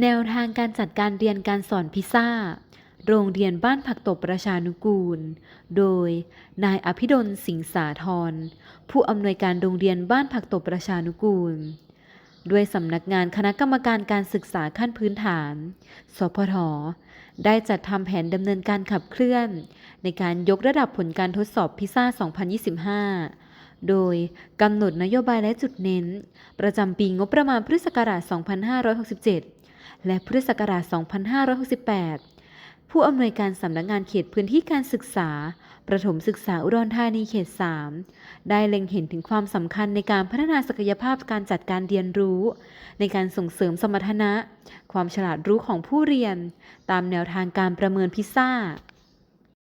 แนวทางการจัดการเรียนการสอนพิซซ่า โรงเรียนบ้านผักตบประชานุกูล โดย นายอภิดลสิงสาธร ผู้อำนวยการโรงเรียนบ้านผักตบประชานุกูล ด้วยสำนักงานคณะกรรมการการศึกษาขั้นพื้นฐาน สพท ได้จัดทำแผนดำเนินการขับเคลื่อน ในการยกระดับผลการทดสอบพิซซ่า 2025โดยกำหนดนโยบายและจุดเน้น ประจำปีงบประมาณพุทธศักราช 2567 และพุทธศักราช 2568 ผู้อำนวยการสำนักงานเขตพื้นที่การศึกษา ประถมศึกษาอุดรธานีเขต 3 ได้เล็งเห็นถึงความสำคัญในการพัฒนาศักยภาพการจัดการเรียนรู้ ในการส่งเสริมสมรรถนะ ความฉลาดรู้ของผู้เรียน ตามแนวทางการประเมินพิซซ่า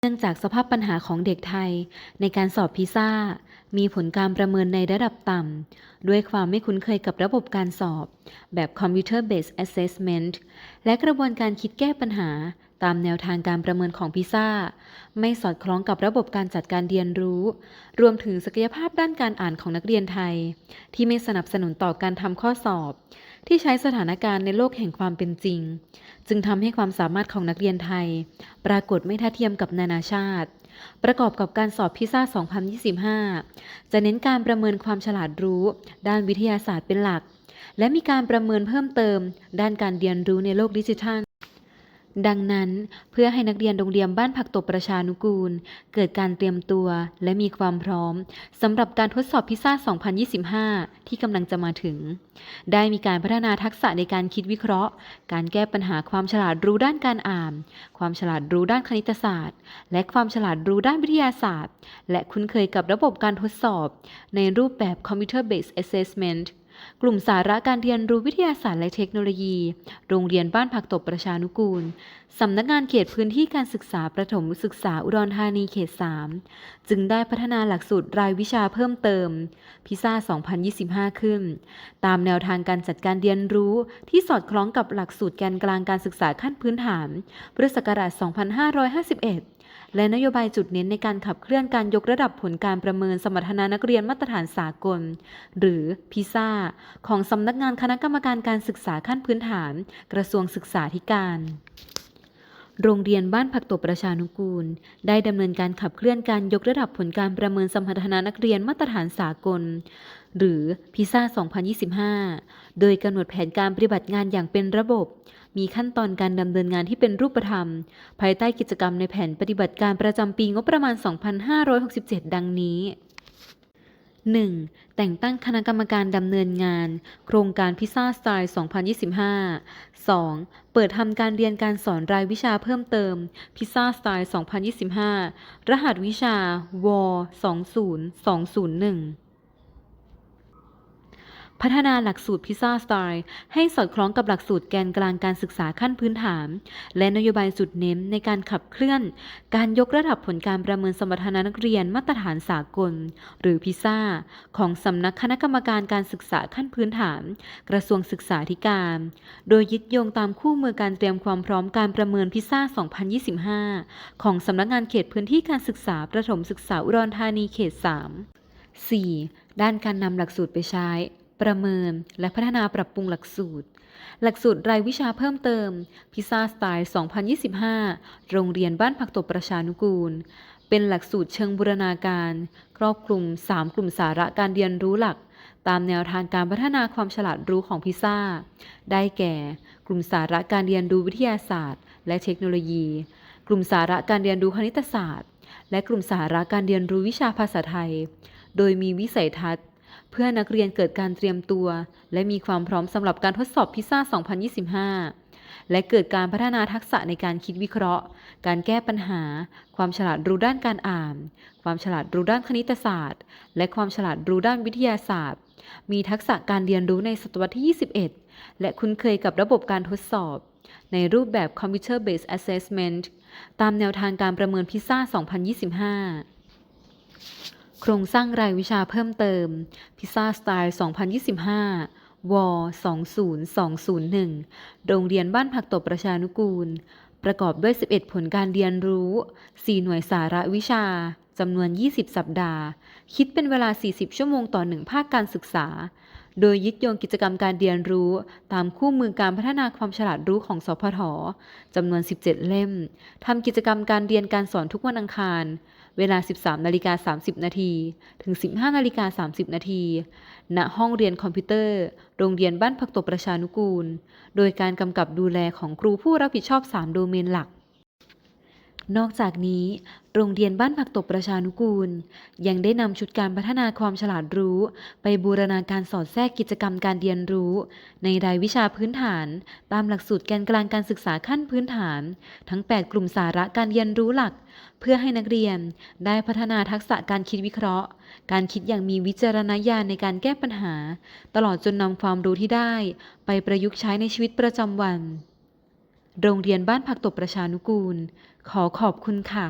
นื่องจากสภาพปัญหาของเด็กไทยในการสอบพิซซ่า มีผลการประเมินในระดับต่ำ ด้วยความไม่คุ้นเคยกับระบบการสอบ แบบ Computer Based Assessment และกระบวนการคิดแก้ปัญหาตามแนวทางการประเมินของพิซซ่า ไม่สอดคล้องกับระบบการจัดการเรียนรู้ รวมถึงศักยภาพด้านการอ่านของนักเรียนไทย ที่ไม่สนับสนุนต่อการทำข้อสอบ ที่ใช้สถานการณ์ในโลกแห่งความเป็นจริง จึงทำให้ความสามารถของนักเรียนไทย ปรากฏไม่ท่าเทียมกับนานาชาติ ประกอบกับการสอบพิซซ่า 2025 จะเน้นการประเมินความฉลาดรู้ ด้านวิทยาศาสตร์เป็นหลัก และมีการประเมินเพิ่มเติม ด้านการเรียนรู้ในโลกดิจิทัล ดังนั้นเพื่อให้นักเรียนโรงเรียนบ้านผักตบประชานุกูล เกิดการเตรียมตัวและมีความพร้อมสำหรับการทดสอบพิซซ่า 2025 ที่กำลังจะมาถึง ได้มีการพัฒนาทักษะในการคิดวิเคราะห์ การแก้ปัญหาความฉลาดรู้ด้านการอ่าน ความฉลาดรู้ด้านคณิตศาสตร์ และความฉลาดรู้ด้านวิทยาศาสตร์ และคุ้นเคยกับระบบการทดสอบ ในรูปแบบ Computer Based Assessment กลุ่มสาระการเรียนรู้วิทยาศาสตร์และเทคโนโลยี โรงเรียนบ้านผักตบประชานุกูล สำนักงานเขตพื้นที่การศึกษาประถมศึกษาอุดรธานีเขต 3 จึงได้พัฒนาหลักสูตรรายวิชาเพิ่มเติม พิซ่า 2025 ขึ้น ตามแนวทางการจัดการเรียนรู้ที่สอดคล้องกับหลักสูตรแกนกลางการศึกษาขั้นพื้นฐานพุทธศักราช 2551 และนโยบายจุดเน้นในการขับเคลื่อนการยกระดับผลการประเมินสมรรถนะนักเรียนมาตรฐานสากล หรือพิซ่าของสำนักงานคณะกรรมการการศึกษาขั้นพื้นฐาน กระทรวงศึกษาธิการ โรงเรียนบ้านผักตบประชานุกูล ได้ดำเนินการขับเคลื่อนการยกระดับผลการประเมินสมรรถนะนักเรียนมาตรฐานสากล หรือพิซซ่า 2025 โดยกำหนดแผนการปฏิบัติงานอย่างเป็นระบบ มีขั้นตอนการดำเนินงานที่เป็นรูปธรรม ภายใต้กิจกรรมในแผนปฏิบัติการประจำปีงบประมาณ 2567 ดังนี้ 1. แต่งตั้งคณะกรรมการดำเนินงาน โครงการพิซซ่าสไตล์ 2025 2. เปิดทำการเรียนการสอนรายวิชาเพิ่มเติม พิซซ่าสไตล์ 2025 รหัสวิชาว 20201 พัฒนาหลักสูตรพิซซ่าสไตล์ให้สอดคล้องกับหลักสูตรแกนกลางการศึกษาขั้นพื้นฐาน และนโยบายจุดเน้นในการขับเคลื่อน การยกระดับผลการประเมินสมรรถนะนักเรียนมาตรฐานสากล หรือพิซซ่า ของสำนักคณะกรรมการการศึกษาขั้นพื้นฐาน กระทรวงศึกษาธิการ โดยยึดโยงตามคู่มือการเตรียมความพร้อมการประเมินพิซซ่า 2025 ของสำนักงานเขตพื้นที่การศึกษาประถมศึกษาอุดรธานีเขต 3 4. ด้านการนำหลักสูตรไปใช้ ประเมิน และพัฒนาปรับปรุงหลักสูตร หลักสูตรรายวิชาเพิ่มเติม พิซซ่าสไตล์ 2025 โรงเรียนบ้านผักตบประชานุกูล เป็นหลักสูตรเชิงบูรณาการ ครอบคลุม 3 กลุ่มสาระการเรียนรู้หลัก ตามแนวทางการพัฒนาความฉลาดรู้ของพิซซ่า ได้แก่ กลุ่มสาระการเรียนรู้วิทยาศาสตร์ และเทคโนโลยี กลุ่มสาระการเรียนรู้คณิตศาสตร์ และกลุ่มสาระการเรียนรู้วิชาภาษาไทย โดยมีวิสัยทัศน์ พื่อนักเรียนเกิดการเตรียมตัว และมีความพร้อมสำหรับการทดสอบพิซซ่า 2025 และเกิดการพัฒนาทักษะในการคิดวิเคราะห์ การแก้ปัญหา ความฉลาดรู้ด้านการอ่าน ความฉลาดรู้ด้านคณิตศาสตร์ และความฉลาดรู้ด้านวิทยาศาสตร์ มีทักษะการเรียนรู้ในศตวรรษที่ 21 และคุ้นเคยกับระบบการทดสอบ ในรูปแบบ Computer Based Assessment ตามแนวทางการประเมินพิซซ่า 2025 ครงสร้างรายวิชาเพิ่มเติม พิซซ่าสไตล์ 2025 ว 20201 โรงเรียนบ้านผักตบประชานุกูล ประกอบด้วย 11 ผลการเรียนรู้ 4 หน่วยสาระวิชา จำนวน 20 สัปดาห์ คิดเป็นเวลา 40 ชั่วโมงต่อ 1 ภาคการศึกษา โดยยึดโยงกิจกรรมการเรียนรู้ ตามคู่มือการพัฒนาความฉลาดรู้ของสพทจำนวน 17 เล่ม ทำกิจกรรมการเรียนการสอนทุกวันอังคาร เวลา 13นาฬิกา30นาทีถึง 15นาฬิกา30นาทีณห้องเรียนคอมพิวเตอร์ โรงเรียนบ้านผักตบประชานุกูล โดยการกำกับดูแลของครูผู้รับผิดชอบ 3 โดเมนหลัก นอกจากนี้ โรงเรียนบ้านผักตบประชานุกูล ยังได้นำชุดการพัฒนาความฉลาดรู้ ไปบูรณาการสอดแทรกกิจกรรมการเรียนรู้ ในรายวิชาพื้นฐาน ตามหลักสูตรแกนกลางการศึกษาขั้นพื้นฐาน ทั้ง 8 กลุ่มสาระการเรียนรู้หลัก เพื่อให้นักเรียนได้พัฒนาทักษะการคิดวิเคราะห์ การคิดอย่างมีวิจารณญาณในการแก้ปัญหา ตลอดจนนำความรู้ที่ได้ ไปประยุกต์ใช้ในชีวิตประจำวัน โรงเรียนบ้านผักตบประชานุกูล ขอขอบคุณค่ะ